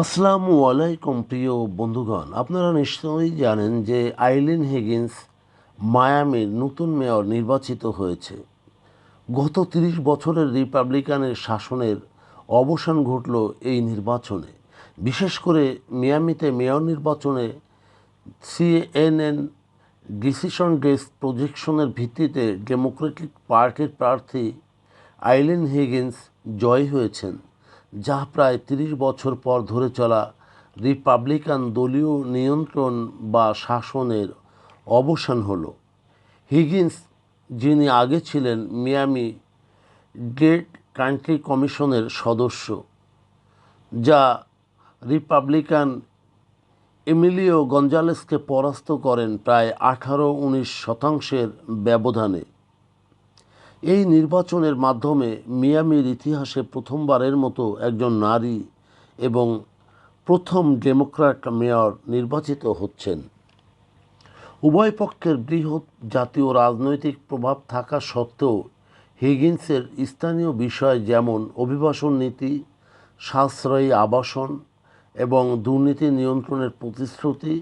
আসসালামু আলাইকুম প্রিয় বন্ধুগণ, আপনারা নিশ্চয়ই জানেন যে আইলিন হিগিন্স মায়ামির নতুন মেয়র নির্বাচিত হয়েছে। গত তিরিশ বছরের রিপাবলিকানের শাসনের অবসান ঘটল এই নির্বাচনে। বিশেষ করে মিয়ামিতে মেয়র নির্বাচনে সিএনএন ডিসিশন ডেস্ক প্রজেকশনের ভিত্তিতে ডেমোক্রেটিক পার্টির প্রার্থী আইলিন হিগিন্স জয় হয়েছেন। যা প্রায় তিরিশ বছর পর ধরে চলা রিপাবলিকান দলীয় নিয়ন্ত্রণ বা শাসনের অবসান হলো। হিগিন্স, যিনি আগে ছিলেন মিয়ামি ডেড কান্ট্রি কমিশনের সদস্য, যা রিপাবলিকান এমিলিও গঞ্জালেসকে পরাস্ত করেন প্রায় আঠারো উনিশ শতাংশের ব্যবধানে। এই নির্বাচনের মাধ্যমে মিয়ামির ইতিহাসে প্রথমবারের মতো একজন নারী এবং প্রথম ডেমোক্র্যাট মেয়র নির্বাচিত হচ্ছেন। উভয় পক্ষের বৃহৎ জাতীয় রাজনৈতিক প্রভাব থাকা সত্ত্বেও হিগিন্সের স্থানীয় বিষয় যেমন অভিবাসন নীতি, সাশ্রয়ী আবাসন এবং দুর্নীতি নিয়ন্ত্রণের প্রতিশ্রুতি,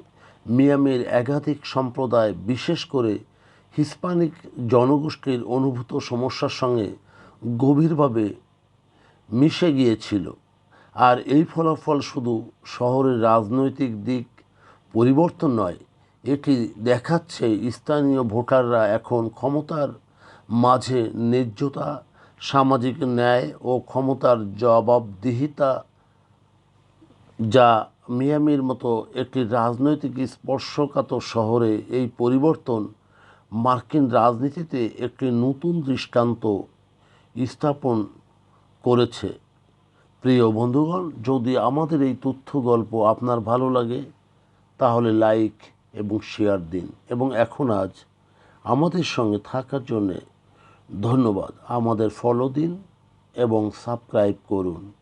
মিয়ামির একাধিক সম্প্রদায় বিশেষ করে হিসপানিক জনগোষ্ঠীর অনুভূত সমস্যার সঙ্গে গভীরভাবে মিশে গিয়েছিল। আর এই ফলাফল শুধু শহরের রাজনৈতিক দিক পরিবর্তন নয়, এটি দেখাচ্ছে স্থানীয় ভোটাররা এখন ক্ষমতার মাঝে ন্যায্যতা, সামাজিক ন্যায় ও ক্ষমতার জবাবদিহিতা যা মিয়ামির মতো একটি রাজনৈতিক স্পর্শকাতর শহরে এই পরিবর্তন মার্কিন রাজনীতিতে একটি নতুন দৃষ্টান্ত স্থাপন করেছে। প্রিয় বন্ধুগণ, যদি আমাদের এই তথ্য গল্প আপনার ভালো লাগে, তাহলে লাইক এবং শেয়ার দিন এবং এখন আজ আমাদের সঙ্গে থাকার জন্যে ধন্যবাদ। আমাদের ফলো দিন এবং সাবস্ক্রাইব করুন।